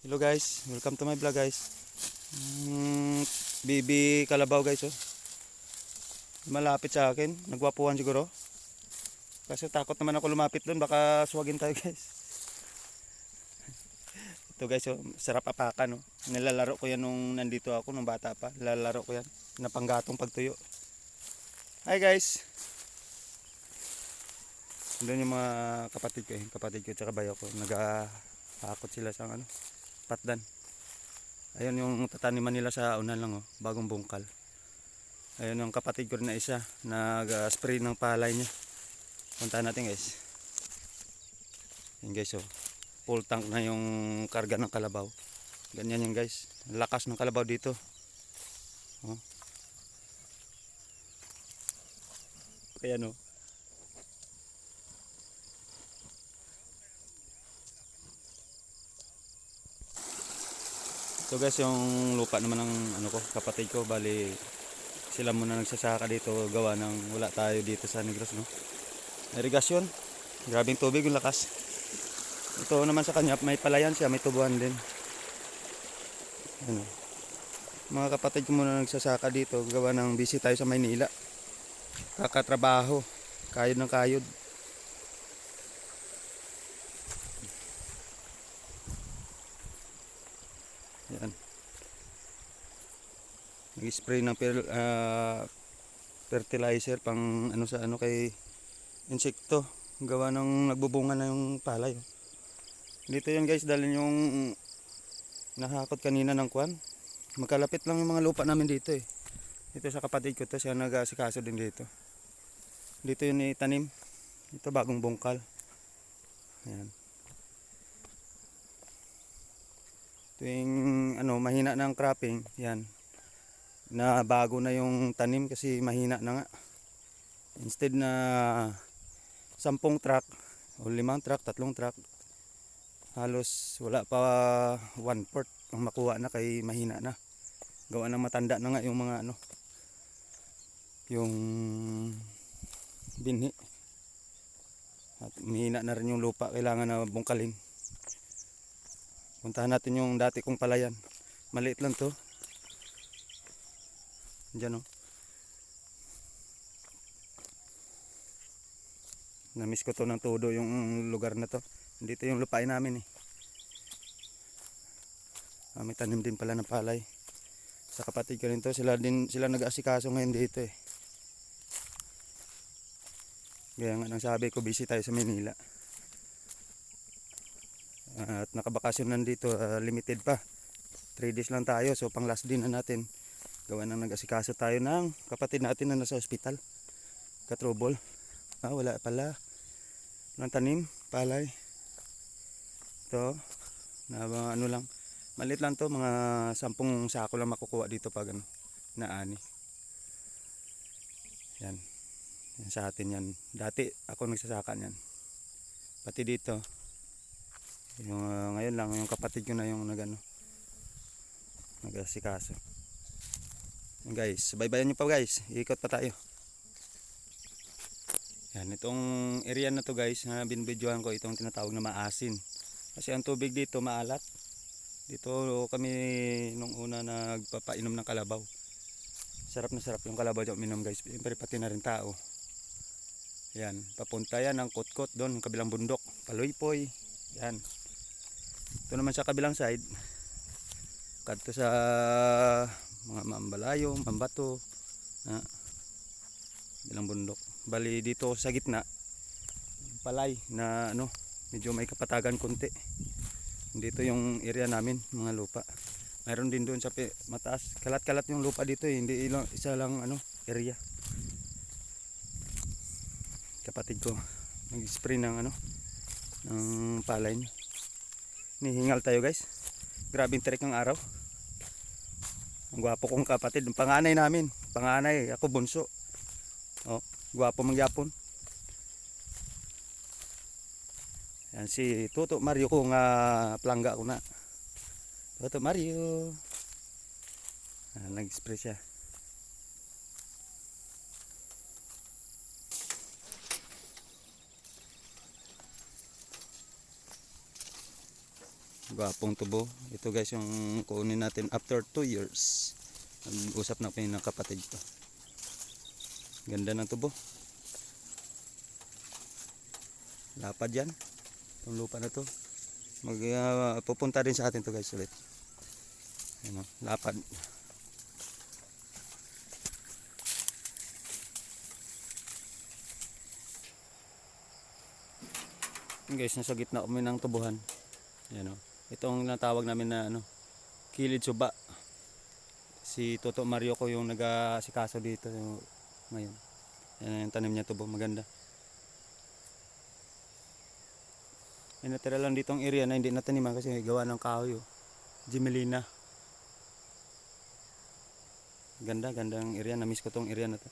Hello guys, welcome to my vlog guys. Mm, bibi kalabaw guys oh. Malapit sa akin, nagwapuhan siguro. Kasi takot naman ako lumapit doon, baka suwagin tayo guys. Ito guys oh, sarap apakan oh. Nilalaro ko yan nung nandito ako nung bata pa. Nilalaro ko yan, napanggatong pagtuyo. Hi guys. Doon yung mga kapatid ko eh, kapatid ko tsaka bayo ko. Nag-aakot sila sa ano, patdan. Ayun yung tataniman nila sa unan lang oh, bagong bungkal. Ayun yung kapatid ko na isa, nag-spray ng palay niya. Puntahan natin guys. Yan guys oh. Full tank na yung karga ng kalabaw. Ganyan yan guys. Lakas ng kalabaw dito. Oh. Ayan oh. So guys, yung lupa naman ng ano ko, kapatid ko, bali sila muna nagsasaka dito gawa ng wala tayo dito sa Negros, no? Irigasyon. Grabing tubig yung lakas. Ito naman sa kanya, may palayan siya, may tubuhan din. Ano? Mga kapatid ko muna nagsasaka dito, gawa ng busy tayo sa Maynila. Kakatrabaho, kayod ng kayod. Yan. Nag-spray ng per, ah, fertilizer pang ano sa ano kay insekto. Gawa ng nagbubunga na yung palay. Dito yan guys, dahil yung nahakot kanina ng kwan. Magkalapit lang yung mga lupa namin dito eh. Dito sa kapatid ko to, siya nag-asikaso din dito. Dito yun itanim. Ito bagong bungkal. Ayan. Tuwing ano mahina na ang cropping yan. Na bago na yung tanim kasi mahina na nga. Instead na sampung truck o limang truck, tatlong truck halos wala pa one port ang makuha na kay mahina na. Gawa na matanda na nga yung mga ano yung binhi. At mahina na rin yung lupa kailangan na bungkalin Puntahan natin yung dati kong palayan. Maliit lang to. Diyan oh. Namiss ko to ng todo yung lugar na to. Dito yung lupain namin eh. Ah, may tanim din pala ng palay. Sa kapatid ko rin to, sila din sila nag-asikaso ngayon dito eh. Kaya nga nang sabi ko busy tayo sa Manila at nakabakasyon nandito ah, limited pa. 3 days lang tayo so pang last din na natin. Gawa nang nag-asikaso tayo ng kapatid natin na nasa ospital. Katrubol ah wala pala. Ng tanim palay. Ito na ano lang. Maliit lang to mga sampung sako lang makukuha dito pag ano naani yan. Yan sa atin yan. Dati ako nagsasaka yan pati dito yung ah, ngayon lang yung kapatid ko na yung nagano nagasikaso. Yan guys, baybayan niyo pa guys. Ikot pa tayo. Yan itong area na to guys, na binbidyohan ko itong tinatawag na maasin. Kasi ang tubig dito maalat. Dito kami nung una nagpapainom ng kalabaw. Sarap na sarap yung kalabaw dyan uminom guys. Siyempre pati na rin tao. Yan, papunta yan ang kot-kot doon, kabilang bundok. Paloypoy. Yan. Ito naman sa kabilang side. Kadto sa mga mambalayo, mambato. Na, bilang bundok. Bali dito sa gitna. Palay na ano, medyo may kapatagan konti. Dito yung area namin, mga lupa. Mayroon din doon sa mataas. Kalat-kalat yung lupa dito eh. Hindi ilang, isa lang ano, area. Kapatid ko nag-spray ng ano, ng palay niya. Nihingal tayo guys. Grabing trek ng araw. Ang gwapo kong kapatid. Ang panganay namin. Panganay. Ako bunso. Oh, gwapo mangyapon. Yan si Toto Mario ko nga plangga ko na. Toto Mario. Ah, nag-spray siya. Gwapong tubo. Ito guys yung kunin natin after 2 years. Nag-usap na kami ng kapatid ko. Ganda ng tubo. Lapad yan. Itong lupa na to. Mag, ah, pupunta din sa atin to guys ulit. Ano, lapad. Yun guys, nasa gitna kami ng tubuhan. Yan o. Itong natawag namin na ano, kilid suba. Si Toto Mario ko yung nag-asikaso dito ngayon. Yan yung tanim niya tubo, maganda. May natira lang dito ang area na hindi nataniman kasi gawa ng kahoy. Oh. Jimelina. Ganda, gandang area. Na-miss ko tong area na to.